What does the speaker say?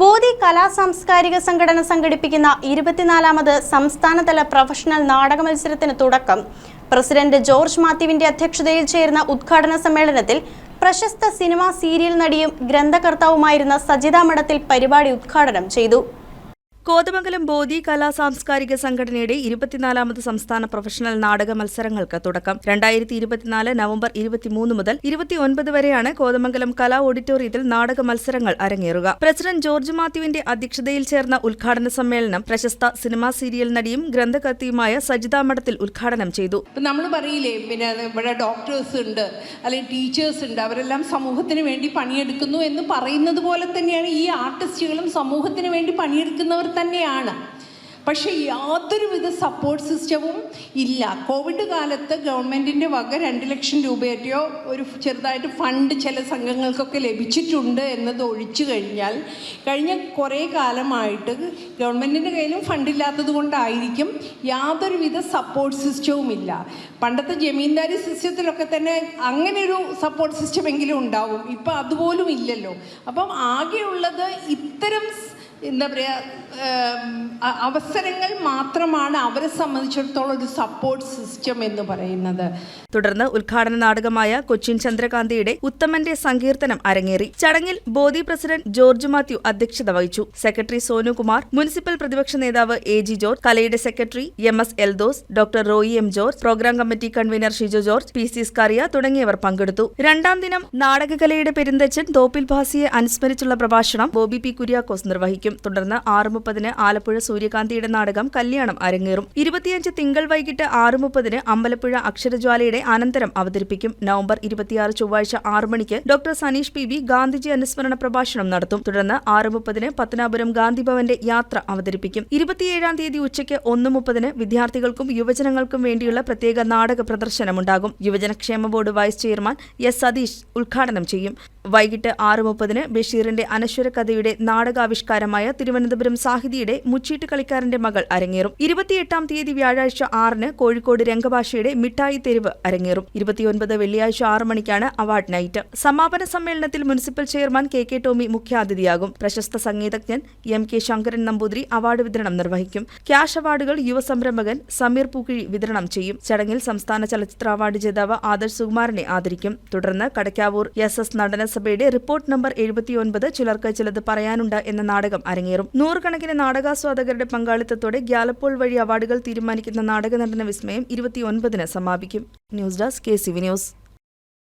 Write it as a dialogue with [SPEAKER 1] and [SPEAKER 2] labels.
[SPEAKER 1] ബോധി കലാ സാംസ്കാരിക സംഘടന സംഘടിപ്പിക്കുന്ന ഇരുപത്തിനാലാമത് സംസ്ഥാനതല പ്രൊഫഷണൽ നാടക മത്സരത്തിന് തുടക്കം. പ്രസിഡന്റ് ജോർജ് മാത്യുവിന്റെ അധ്യക്ഷതയിൽ ചേർന്ന ഉദ്ഘാടന സമ്മേളനത്തിൽ പ്രശസ്ത സിനിമാ സീരിയൽ നടിയും ഗ്രന്ഥകർത്താവുമായിരുന്ന സജിത മഠത്തിൽ പരിപാടി ഉദ്ഘാടനം ചെയ്തു.
[SPEAKER 2] കോതമംഗലം ബോധി കലാ സാംസ്കാരിക സംഘടനയുടെ ഇരുപത്തിനാലാമത് സംസ്ഥാന പ്രൊഫഷണൽ നാടക മത്സരങ്ങൾക്ക് തുടക്കം. രണ്ടായിരത്തി ഇരുപത്തിനാല് നവംബർ ഇരുപത്തിമൂന്ന് മുതൽ ഇരുപത്തിയൊൻപത് വരെയാണ് കോതമംഗലം കലാ ഓഡിറ്റോറിയത്തിൽ നാടക മത്സരങ്ങൾ അരങ്ങേറുക. പ്രസിഡന്റ് ജോർജ് മാത്യുവിന്റെ അധ്യക്ഷതയിൽ ചേർന്ന ഉദ്ഘാടന സമ്മേളനം പ്രശസ്ത സിനിമാ സീരിയൽ നടിയും ഗ്രന്ഥകർത്തിയുമായ സജിത മഠത്തിൽ ഉദ്ഘാടനം ചെയ്തു.
[SPEAKER 3] നമ്മൾ പറയില്ലേ പിന്നെ ഇവിടെ ഡോക്ടേഴ്സ് ഉണ്ട് അല്ലെങ്കിൽ ടീച്ചേഴ്സ് ഉണ്ട് അവരെല്ലാം സമൂഹത്തിന് വേണ്ടി പണിയെടുക്കുന്നു എന്ന് പറയുന്നത് പോലെ തന്നെയാണ് ഈ ആർട്ടിസ്റ്റുകളും സമൂഹത്തിന് വേണ്ടി പണിയെടുക്കുന്നവർ തന്നെയാണ്. പക്ഷേ യാതൊരുവിധ സപ്പോർട്ട് സിസ്റ്റവും ഇല്ല. കോവിഡ് കാലത്ത് ഗവൺമെന്റിന്റെ വക രണ്ട് ലക്ഷം രൂപയൊക്കെയോ ഒരു ചെറുതായിട്ട് ഫണ്ട് ചില സംഘങ്ങൾക്കൊക്കെ ലഭിച്ചിട്ടുണ്ട് എന്നത് ഒഴിച്ചു കഴിഞ്ഞാൽ കഴിഞ്ഞ കുറേ കാലമായിട്ട് ഗവൺമെന്റിന്റെ കയ്യിലും ഫണ്ടില്ലാത്തത് കൊണ്ടായിരിക്കും യാതൊരുവിധ സപ്പോർട്ട് സിസ്റ്റവും ഇല്ല. പണ്ടത്തെ ജമീന്ദാരി സിസ്റ്റത്തിലൊക്കെ തന്നെ അങ്ങനെ ഒരു സപ്പോർട്ട് സിസ്റ്റം എങ്കിലും ഉണ്ടാവും. ഇപ്പം അതുപോലും ഇല്ലല്ലോ. അപ്പം ആകെയുള്ളത് ഇത്തരം എന്താ പറയുക അവസരങ്ങൾ മാത്രമാണ് അവരെ സംബന്ധിച്ചിടത്തോളം ഒരു സപ്പോർട്ട് സിസ്റ്റം എന്ന് പറയുന്നത്.
[SPEAKER 2] തുടർന്ന് ഉദ്ഘാടന നാടകമായ കൊച്ചിൻ ചന്ദ്രകാന്തിയുടെ ഉത്തമന്റെ സങ്കീർത്തനം അരങ്ങേറി. ചടങ്ങിൽ ബോധി പ്രസിഡന്റ് ജോർജ് മാത്യു അധ്യക്ഷത വഹിച്ചു. സെക്രട്ടറി സോനുകുമാർ മുനിസിപ്പൽ പ്രതിപക്ഷ നേതാവ് എ ജി ജോർജ് കലയുടെ secretary M S Eldos doctor Roy M George programme committee convener Shiju George P C Scaria തുടങ്ങിയവർ പങ്കെടുത്തു. രണ്ടാം ദിനം നാടകകലയുടെ പെരുന്തച്ചൻ തോപ്പിൽ ഭാസിയെ അനുസ്മരിച്ചുള്ള പ്രഭാഷണം ബോബി പി കുര്യാക്കോസ് നിർവഹിക്കും. തുടർന്ന് ആറ് മുപ്പതിന് ആലപ്പുഴ സൂര്യകാന്തിയുടെ നാടകം കല്യാണം അരങ്ങേറും. ഇരുപത്തിയഞ്ച് തിങ്കൾ വൈകിട്ട് ആറ് മുപ്പതിന് അമ്പലപ്പുഴ അക്ഷരജ്വാലയുടെ അനന്തരം അവതരിപ്പിക്കും. നവംബർ ഇരുപത്തിയാറ് ചൊവ്വാഴ്ച ആറ് മണിക്ക് doctor Saneesh P B Gandhiji അനുസ്മരണ പ്രഭാഷണം നടത്തും. തുടർന്ന് ആറ് മുപ്പതിന് പത്തനാപുരം ഗാന്ധിഭവന്റെ യാത്ര അവതരിപ്പിക്കും. ഇരുപത്തിയേഴാം തീയതി ഉച്ചയ്ക്ക് ഒന്ന് മുപ്പതിന് വിദ്യാർത്ഥികൾക്കും യുവജനങ്ങൾക്കും വേണ്ടിയുള്ള പ്രത്യേക നാടക പ്രദർശനമുണ്ടാകും. യുവജനക്ഷേമ board vice chairman S Satheesh ഉദ്ഘാടനം ചെയ്യും. വൈകിട്ട് ആറ് മുപ്പതിന് ബഷീറിന്റെ അനശ്വര കഥയുടെ നാടകാവിഷ്കാരമായ തിരുവനന്തപുരം സാഹിതിയുടെ മുച്ചീട്ട് കളിക്കാരന്റെ മകൾ അരങ്ങേറും. ഇരുപത്തിയെട്ടാം തീയതി വ്യാഴാഴ്ച ആറിന് കോഴിക്കോട് രംഗഭാഷയുടെ മിഠായി തെരുവ് അരങ്ങേറും. ഇരുപത്തിയൊൻപത് വെള്ളിയാഴ്ച ആറ് മണിക്കാണ് അവാർഡ് നൈറ്റ്. സമാപന സമ്മേളനത്തിൽ municipal chairman K K Tomy മുഖ്യാതിഥിയാകും. പ്രശസ്ത സംഗീതജ്ഞൻ M K Sankaran Namboothiri award വിതരണം നിർവഹിക്കും. ക്യാഷ് അവാർഡുകൾ യുവ സംരംഭകൻ സമീർ പൂക്കിഴി വിതരണം ചെയ്യും. ചടങ്ങിൽ സംസ്ഥാന ചലച്ചിത്ര അവാർഡ് ജേതാവ് ആദർശ് സുകുമാരനെ ആദരിക്കും. തുടർന്ന് കടക്കാവൂർ എസ് എസ് നടനസഭയുടെ റിപ്പോർട്ട് നമ്പർ എഴുപത്തിയൊൻപത് ചിലർക്ക് ചിലത് പറയാനുണ്ട് എന്ന നാടകം അരങ്ങേറും. നൂറുകണക്കിന് നാടകാസ്വാദകരുടെ പങ്കാളിത്തത്തോടെ ഗ്യാലപ്പോൾ വഴി അവാർഡുകൾ തീരുമാനിക്കുന്ന നാടക നടന വിസ്മയം ഇരുപത്തിയൊൻപതിന് സമാപിക്കും. News desk K C V news.